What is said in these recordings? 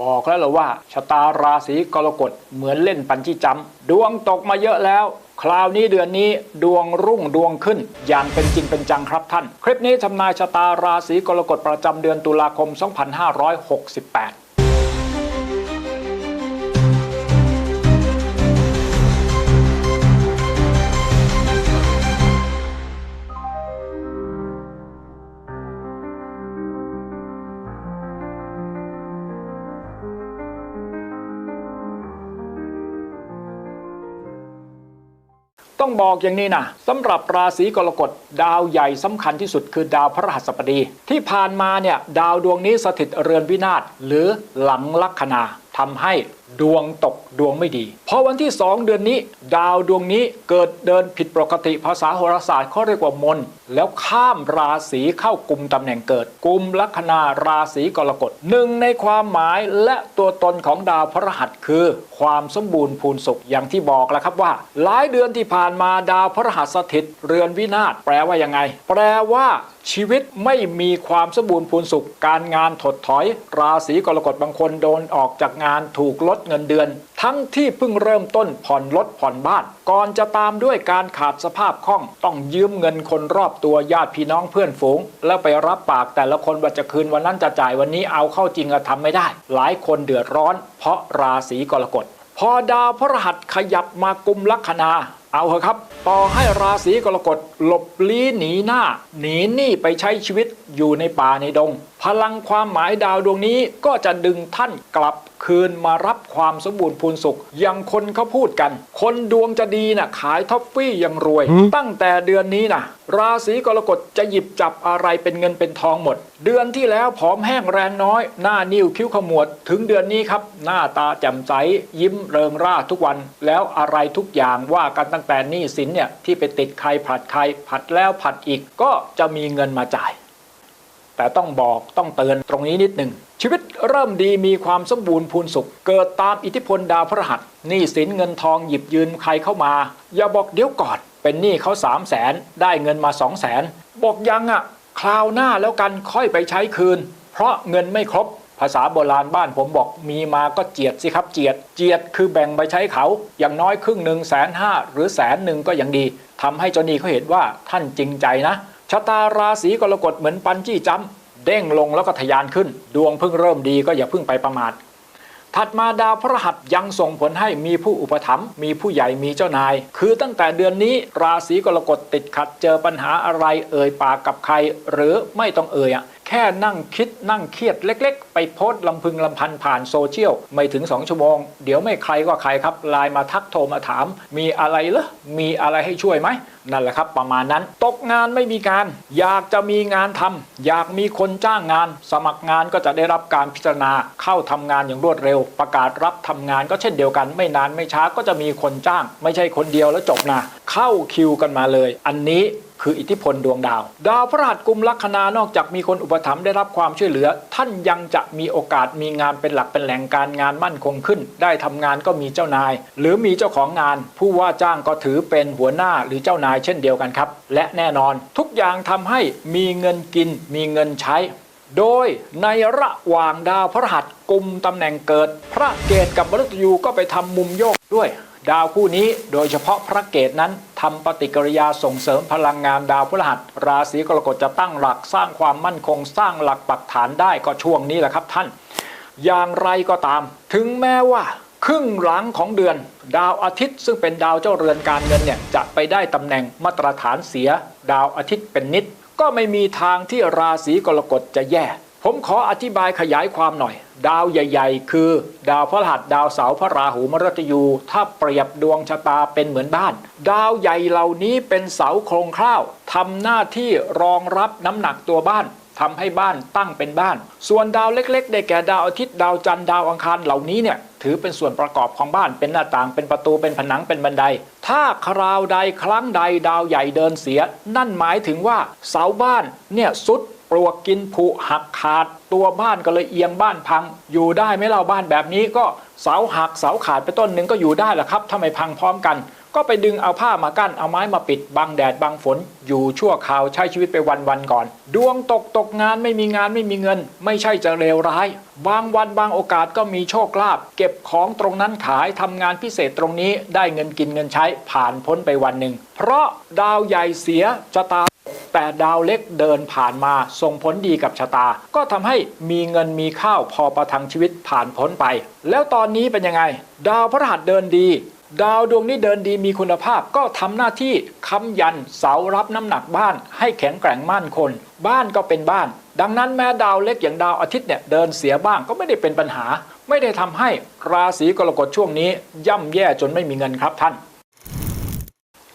บอกแล้วเหรอว่าชะตาราศีกรกฎเหมือนเล่นปันจี้จำดวงตกมาเยอะแล้ว คราวนี้เดือนนี้ดวงรุ่งดวงขึ้น อย่างเป็นจริงเป็นจังครับท่าน คลิปนี้ทำนายชะตาราศีกรกฎประจำเดือนตุลาคม 2568 ต้องบอกอย่างนี้นะสำหรับราศีกรกฎดาวใหญ่สำคัญที่สุดคือดาวพระรหัสบดี ที่ผ่านมาเนี่ยดาวดวงนี้สถิตเรือนวินาศหรือหลังลัคนาทำให้ ดวงตกดวงไม่ดี เพราะวันที่ 2 เดือนนี้ ดาวดวงนี้เกิดเดินผิดปกติภาษาโหราศาสตร์เขาเรียกว่ามน แล้วข้ามราศีเข้ากลุ่มตำแหน่งเกิดกลุ่มลัคนาราศีกรกฎหนึ่งในความหมายและตัวตนของดาวพระหัสคือ ความสมบูรณ์พูนสุขอย่างที่บอกแล้วครับว่า หลายเดือนที่ผ่านมาดาวพระหัสสถิตเรือนวินาศแปลว่ายังไง แปลว่าชีวิตไม่มีความสมบูรณ์พูนสุข การงานถดถอย ราศีกรกฎบางคนโดนออกจากงานถูกลดเงินเดือน ทั้งที่เพิ่งเริ่มต้นผ่อนรถผ่อนบ้าน ก่อนจะตามด้วยการขาดสภาพคล่อง ต้องยืมเงินคนรอบตัวญาติพี่น้องเพื่อนฝูง แล้วไปรับปากแต่ละคนว่าจะคืนวันนั้นจะจ่ายวันนี้เอาเข้าจริงอะทำไม่ได้ หลายคนเดือดร้อน เพราะราศีกรกฎพอดาวพระรหัสขยับมากุมลัคนาเอาเถอะครับ ต่อให้ราศีกรกฎหลบลี้หนีหน้า หนีหนี้ไปใช้ชีวิตอยู่ในป่าในดง พลังความหมายดาวดวงนี้ก็จะดึงท่านกลับคืนมารับความสมบูรณ์พูนสุขอย่างคนเขาพูดกัน คนดวงจะดีนะ่ะ ขายท็อฟฟี่ยังรวย ตั้งแต่เดือนนี้นะราศีกรกฎจะหยิบจับอะไรเป็นเงินเป็นทองหมด เดือนที่แล้วผอมแห้งแรงน้อย หน้านิ้วคิ้วขมวด ถึงเดือนนี้ครับ หน้าตาแจ่มใส ยิ้มเริงร่าทุกวัน แล้วอะไรทุกอย่างว่ากันตั้งแต่หนี้สินเนี่ยที่ไปติดใครผัดใครผัดแล้วผัดอีกก็จะมีเงินมาจ่าย แต่ต้องบอกต้องเตือนตรงนี้นิดหนึ่ง ชีวิตเริ่มดีมีความสมบูรณ์พูนสุข เกิดตามอิทธิพลดาวพระหัสหนี้สินเงินทองหยิบยืมใครเข้ามา อย่าบอกเดี๋ยวก่อน เป็นหนี้เขาสามแสนได้เงินมาสองแสนบอกยังอะ่ะคราวหน้าแล้วกันค่อยไปใช้คืน เพราะเงินไม่ครบภาษาโบราณบ้านผมบอกมีมาก็เจียดสิครับเจียด เจียดคือแบ่งไปใช้เขา อย่างน้อยครึ่งหนึ่งแสนห้าหรือแสนหนึ่งก็ยังดีทำให้เจ้าหนี้เขาเห็นว่าท่านจริงใจนะ ชะตาราศีกรกฎเหมือนปันจี้จำเด้งลงแล้วก็ทะยานขึ้น ดวงเพิ่งเริ่มดีก็อย่าเพิ่งไปประมาทถัดมาดาวพระหัสยังส่งผลให้มีผู้อุปถัมภ์มีผู้ใหญ่มีเจ้านาย คือตั้งแต่เดือนนี้ราศีกรกฎติดขัดเจอปัญหาอะไรเอ่ยปากกับใคร หรือไม่ต้องเอ่ยอะ ค่นั่งคิดนั่งเครียดเล็ก ๆ ไปโพสต์ลำพึงลำพันผ่านโซเชียลไม่ถึง 2 ชั่วโมง เดี๋ยวไม่ใครก็ใครครับไลน์มาทักโทรมาถาม มีอะไรเหรอมีอะไรให้ช่วยไหมนั่นแหละครับประมาณนั้น ตกงานไม่มีการ อยากจะมีงานทำอยากมีคนจ้างงาน สมัครงานก็จะได้รับการพิจารณาเข้าทำงานอย่างรวดเร็ว ประกาศรับทำงานก็เช่นเดียวกัน ไม่นานไม่ช้าก็จะมีคนจ้าง ไม่ใช่คนเดียวแล้วจบนะเข้าคิวกันมาเลย อันนี้ คืออิทธิพลดวงดาว ดาวพระหัสกุมลัคนานอกจากมีคนอุปถัมภ์ได้รับความช่วยเหลือ ท่านยังจะมีโอกาสมีงานเป็นหลักเป็นแหล่งการงานมั่นคงขึ้น ได้ทำงานก็มีเจ้านาย หรือมีเจ้าของงาน ผู้ว่าจ้างก็ถือเป็นหัวหน้าหรือเจ้านายเช่นเดียวกันครับ และแน่นอนทุกอย่างทำให้มีเงินกิน มีเงินใช้ โดยในระหว่างดาวพระหัสกุมตำแหน่งเกิด พระเกตกับมฤตยูก็ไปทำมุมโยกด้วย ดาวคู่นี้โดยเฉพาะพระเกตนั้นทำปฏิกิริยาส่งเสริมพลังงานดาวพฤหัส ราศีกรกฎจะตั้งหลักสร้างความมั่นคงสร้างหลักปักฐานได้ก็ช่วงนี้แหละครับท่าน อย่างไรก็ตาม ถึงแม้ว่าครึ่งหลังของเดือน ดาวอาทิตย์ซึ่งเป็นดาวเจ้าเรือนการเงินเนี่ยจะไปได้ตำแหน่งมาตรฐานเสีย ดาวอาทิตย์เป็นนิด ก็ไม่มีทางที่ราศีกรกฎจะแย่ ผมขออธิบายขยายความหน่อย ดาวใหญ่ ๆ คือ ดาวพระหัสดาวเสาพระราหูมฤตยู ถ้าเปรียบดวงชะตาเป็นเหมือนบ้าน ดาวใหญ่เหล่านี้เป็นเสาโครงข้าวทำหน้าที่รองรับน้ำหนักตัวบ้านทำให้บ้านตั้งเป็นบ้าน ส่วนดาวเล็กๆ ได้แก่ดาวอาทิตย์ดาวจันทร์ดาวอังคารเหล่านี้เนี่ยถือเป็นส่วนประกอบของบ้านเป็นหน้าต่างเป็นประตูเป็นผนังเป็นบันได ถ้าคราวใดครั้งใดดาวใหญ่เดินเสีย นั่นหมายถึงว่าเสาบ้านเนี่ยสุด ปลวกกินผุหักขาด ตัวบ้านก็เลยเอียงบ้านพัง อยู่ได้ไหมเราบ้านแบบนี้ก็เสาหักเสาขาดไปต้นหนึ่งก็อยู่ได้แหละครับถ้าไม่พังพร้อมกัน ก็ไปดึงเอาผ้ามากั้นเอาไม้มาปิดบังแดดบังฝน อยู่ชั่วคราวใช้ชีวิตไปวันๆก่อน ดวงตกตกงานไม่มีงานไม่มีเงิน ไม่ใช่จะเลวร้าย บางวันบางโอกาสก็มีโชคลาภเก็บของตรงนั้นขายทำงานพิเศษตรงนี้ได้เงินกินเงินใช้ผ่านพ้นไปวันหนึ่งเพราะดาวใหญ่เสียชะตา แต่ดาวเล็กเดินผ่านมาส่งผลดีกับชะตา ก็ทำให้มีเงินมีข้าวพอประทังชีวิตผ่านพ้นไป แล้วตอนนี้เป็นยังไง ดาวพฤหัสเดินดีดาวดวงนี้เดินดีมีคุณภาพก็ทำหน้าที่ค้ำยันเสารับน้ำหนักบ้านให้แข็งแกร่งมั่นคงบ้านก็เป็นบ้าน ดังนั้นแม้ดาวเล็กอย่างดาวอาทิตย์เนี่ยเดินเสียบ้างก็ไม่ได้เป็นปัญหา ไม่ได้ทำให้ราศีกรกฎช่วงนี้ย่ำแย่จนไม่มีเงินครับท่าน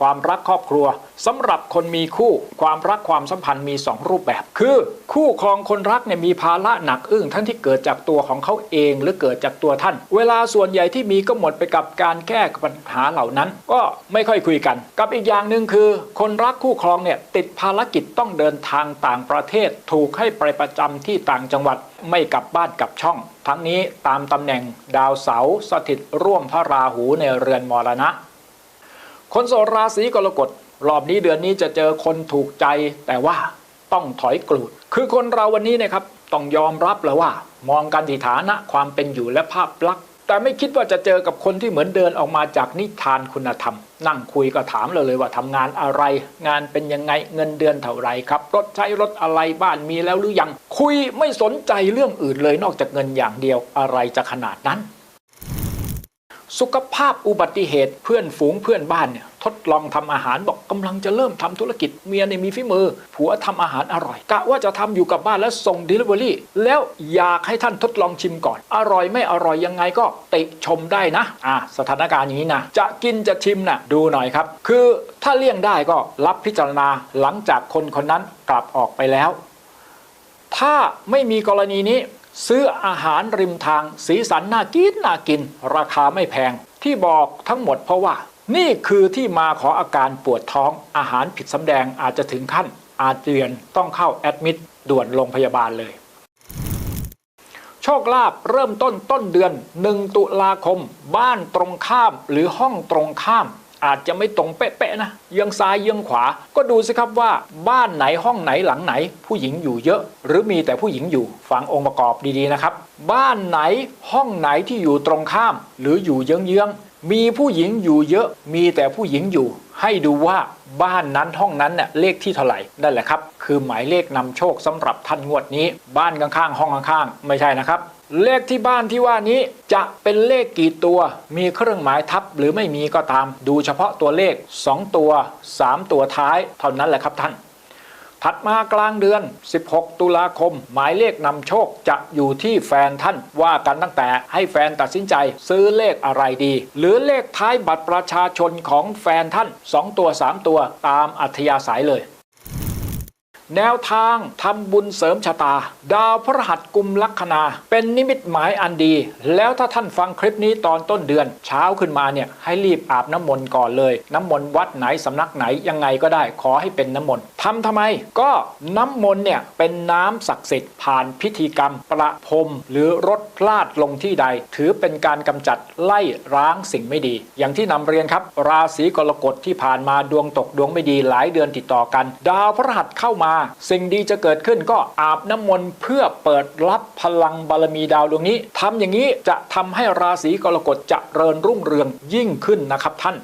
ความรักครอบครัวสำหรับคนมีคู่ ความรักความสัมพันธ์มี 2 รูปแบบ คือ คู่ครองคนรักเนี่ยมีภาระหนักอึ้งทั้งที่เกิดจากตัวของเขาเองหรือเกิดจากตัวท่าน เวลาส่วนใหญ่ที่มีก็หมดไปกับการแก้ปัญหาเหล่านั้น ก็ไม่ค่อยคุยกัน กับอีกอย่างหนึ่งคือ คนรักคู่ครองเนี่ยติดภารกิจต้องเดินทางต่างประเทศ ถูกให้ไปประจำที่ต่างจังหวัดไม่กลับบ้านกลับช่อง ทั้งนี้ตามตำแหน่งดาวเสาร์สถิตร่วมพระราหูในเรือนมรณะ คนโสดราศีกรกฎรอบนี้เดือนนี้จะเจอคนถูกใจ แต่ว่าต้องถอยกลูด คือคนเราวันนี้นะครับต้องยอมรับแล้วว่า มองกันที่ฐานะความเป็นอยู่และภาพลักษณ์แต่ไม่คิดว่าจะเจอกับคนที่เหมือนเดินออกมาจากนิทานคุณธรรม นั่งคุยก็ถามเราเลยว่าทำงานอะไร งานเป็นยังไงเงินเดือนเท่าไรครับ รถใช้รถอะไรบ้านมีแล้วหรือยัง คุยไม่สนใจเรื่องอื่นเลยนอกจากเงินอย่างเดียวอะไรจะขนาดนั้น สุขภาพอุบัติเหตุเพื่อนฝูงเพื่อนบ้านเนี่ยทดลองทำอาหารบอกกำลังจะเริ่มทำธุรกิจเมียเนี่ยมีฝีมือ ผัวทำอาหารอร่อยกะว่าจะทำอยู่กับบ้านแล้วส่ง Delivery แล้วอยากให้ท่านทดลองชิมก่อน อร่อยไม่อร่อยยังไงก็ติชมได้นะอะสถานการณ์อย่างนี้นะ จะกินจะชิมนะ่ะดูหน่อยครับ คือถ้าเลี่ยงได้ก็รับพิจารณาหลังจากคนคนนั้นกลับออกไปแล้ว ถ้าไม่มีกรณีนี้ ซื้ออาหารริมทางสีสันน่ากินน่ากิน ราคาไม่แพง ที่บอกทั้งหมดเพราะว่า นี่คือที่มาของอาการปวดท้องอาหารผิดสำแดงอาจจะถึงขั้น อาเจียนต้องเข้าแอดมิดด่วนโรงพยาบาลเลย โชคลาภเริ่มต้นต้นเดือน 1 ตุลาคม บ้านตรงข้ามหรือห้องตรงข้าม อาจจะไม่ตรงเป๊ะๆนะเยื้องซ้ายเยื้องขวา ก็ดูสิครับว่าบ้านไหนห้องไหนหลังไหน ผู้หญิงอยู่เยอะ หรือมีแต่ผู้หญิงอยู่ฟังองค์ประกอบดีๆนะครับ บ้านไหนห้องไหนที่อยู่ตรงข้าม หรืออยู่เยื้องๆมีผู้หญิงอยู่เยอะ มีแต่ผู้หญิงอยู่ ให้ดูว่าบ้านนั้นห้องนั้นเน่ยเลขที่เท่าไหร่นั่นแหละครับ คือหมายเลขนำโชคสำหรับท่านงวดนี้ บ้านข้างๆห้องข้างๆไม่ใช่นะครับ เลขที่บ้านที่ว่านี้จะเป็นเลขกี่ตัว มีเครื่องหมายทับหรือไม่มีก็ตาม ดูเฉพาะตัวเลข 2 ตัว 3 ตัวท้ายเท่านั้นแหละครับท่าน ถัดมากลางเดือน 16 ตุลาคม หมายเลขนำโชคจะอยู่ที่แฟนท่านว่ากันตั้งแต่ให้แฟนตัดสินใจซื้อเลขอะไรดี หรือเลขท้ายบัตรประชาชนของแฟนท่าน 2 ตัว 3 ตัวตามอัธยาศัยเลย แนวทางทำบุญเสริมชะตา ดาวพระหัสกุมลัคนา เป็นนิมิตหมายอันดี แล้วถ้าท่านฟังคลิปนี้ตอนต้นเดือน เช้าขึ้นมาเนี่ยให้รีบอาบน้ำมนต์ก่อนเลย น้ำมนต์วัดไหนสำนักไหนยังไงก็ได้ขอให้เป็นน้ำมนต์ทำทำไมก็น้ำมนต์เนี่ยเป็นน้ำศักดิ์สิทธิ์ผ่านพิธีกรรม ประพรมหรือรดพลาดลงที่ใด ถือเป็นการกำจัดไล่ร้างสิ่งไม่ดี อย่างที่นำเรียนครับ ราศีกรกฎที่ผ่านมาดวงตกดวงไม่ดีหลายเดือนติดต่อกัน ดาวพระหัสเข้ามาสิ่งดีจะเกิดขึ้นก็อาบน้ำมนต์เพื่อเปิดรับพลังบารมีดาวดวงนี้ทำอย่างนี้จะทำให้ราศีกรกฎเจะเริญรุ่งเรืองยิ่งขึ้นนะครับท่าน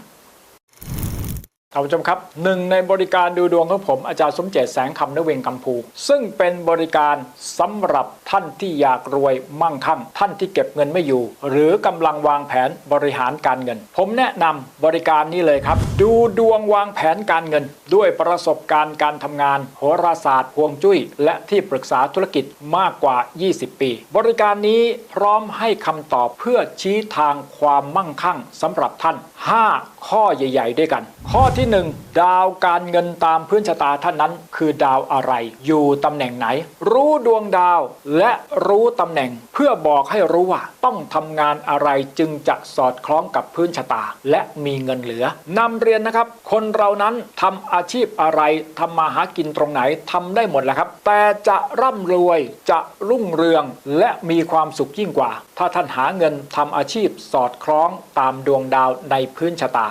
ท่านผู้ชมครับหนึ่งในบริการดูดวงของผมอาจารย์สมเจตแสงคำนเวงกัมพู ซึ่งเป็นบริการสำหรับท่านที่อยากรวยมั่งคั่ง ท่านที่เก็บเงินไม่อยู่ หรือกำลังวางแผนบริหารการเงิน ผมแนะนำบริการนี้เลยครับ ดูดวงวางแผนการเงิน ด้วยประสบการณ์การทำงานโหราศาสตร์ฮวงจุ้ย และที่ปรึกษาธุรกิจมากกว่า 20 ปี บริการนี้พร้อมให้คำตอบเพื่อชี้ทางความมั่งคั่งสำหรับท่าน 5 ข้อใหญ่ ๆ ด้วยกัน ข้อที่ที่หนึ่งดาวการเงินตามพื้นชะตาท่านนั้น คือดาวอะไร อยู่ตำแหน่งไหน รู้ดวงดาวและรู้ตำแหน่ง เพื่อบอกให้รู้ว่า ต้องทำงานอะไรจึงจะสอดคล้องกับพื้นชะตา และมีเงินเหลือนำเรียนนะครับ คนเรานั้นทำอาชีพอะไรทำมาหากินตรงไหนทำได้หมดแหละครับ แต่จะร่ำรวยจะรุ่งเรืองและมีความสุขยิ่งกว่า ถ้าท่านหาเงินทำอาชีพสอดคล้องตามดวงดาวในพื้นชะตา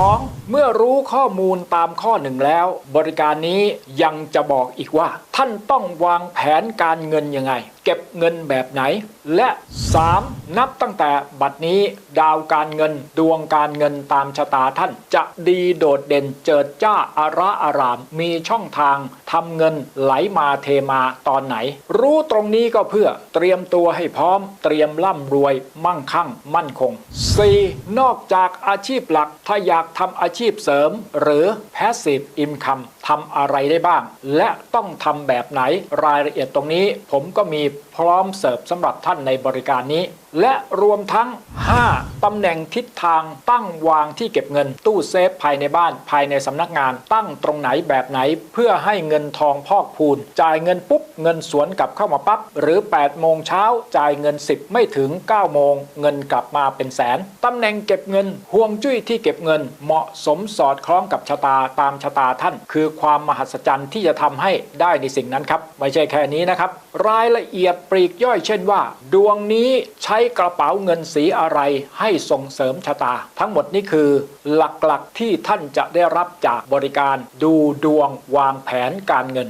2. เมื่อรู้ข้อมูลตามข้อหนึ่งแล้ว บริการนี้ยังจะบอกอีกว่า ท่านต้องวางแผนการเงินยังไง เก็บเงินแบบไหน และ 3. นับตั้งแต่บัดนี้ดาวการเงินดวงการเงินตามชะตาท่าน จะดีโดดเด่นเจิดจ้าอาระอาราม มีช่องทางทำเงินไหลมาเทมาตอนไหน รู้ตรงนี้ก็เพื่อเตรียมตัวให้พร้อม เตรียมร่ำรวย มั่งคั่ง มั่นคง 4. นอกจากอาชีพหลักถ้าอยากทำอาชีพเสริม หรือ passive income ทำอะไรได้บ้าง และต้องทำแบบไหนรายละเอียดตรงนี้ ผมก็มีพร้อมเสิร์ฟสำหรับท่านในบริการนี้และรวมทั้ง 5. ตำแหน่งทิศทางตั้งวางที่เก็บเงิน ตู้เซฟภายในบ้านภายในสำนักงาน ตั้งตรงไหนแบบไหน เพื่อให้เงินทองพอกพูน จ่ายเงินปุ๊บ เงินสวนกลับเข้ามาปั๊บหรือ 8 โมงเช้าจ่ายเงิน 10 ไม่ถึง 9 โมง เงินกลับมาเป็นแสน ตำแหน่งเก็บเงินห่วงจุ้ยที่เก็บเงิน เหมาะสมสอดคล้องกับชะตาตามชะตาท่าน คือความมหัศจรรย์ที่จะทำให้ได้ในสิ่งนั้นครับไม่ใช่แค่นี้นะครับ รายละเอียดปลีกย่อยเช่นว่า ดวงนี้ใช้กระเป๋าเงินสีอะไรให้ส่งเสริมชะตา ทั้งหมดนี้คือ หลักๆที่ท่านจะได้รับจากบริการดูดวงวางแผนการเงิน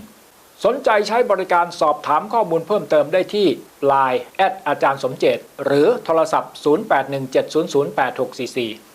สนใจใช้บริการสอบถามข้อมูลเพิ่มเติมได้ที่ Line แอดอาจารย์สมเจตหรือโทรศัพท์ 0817008644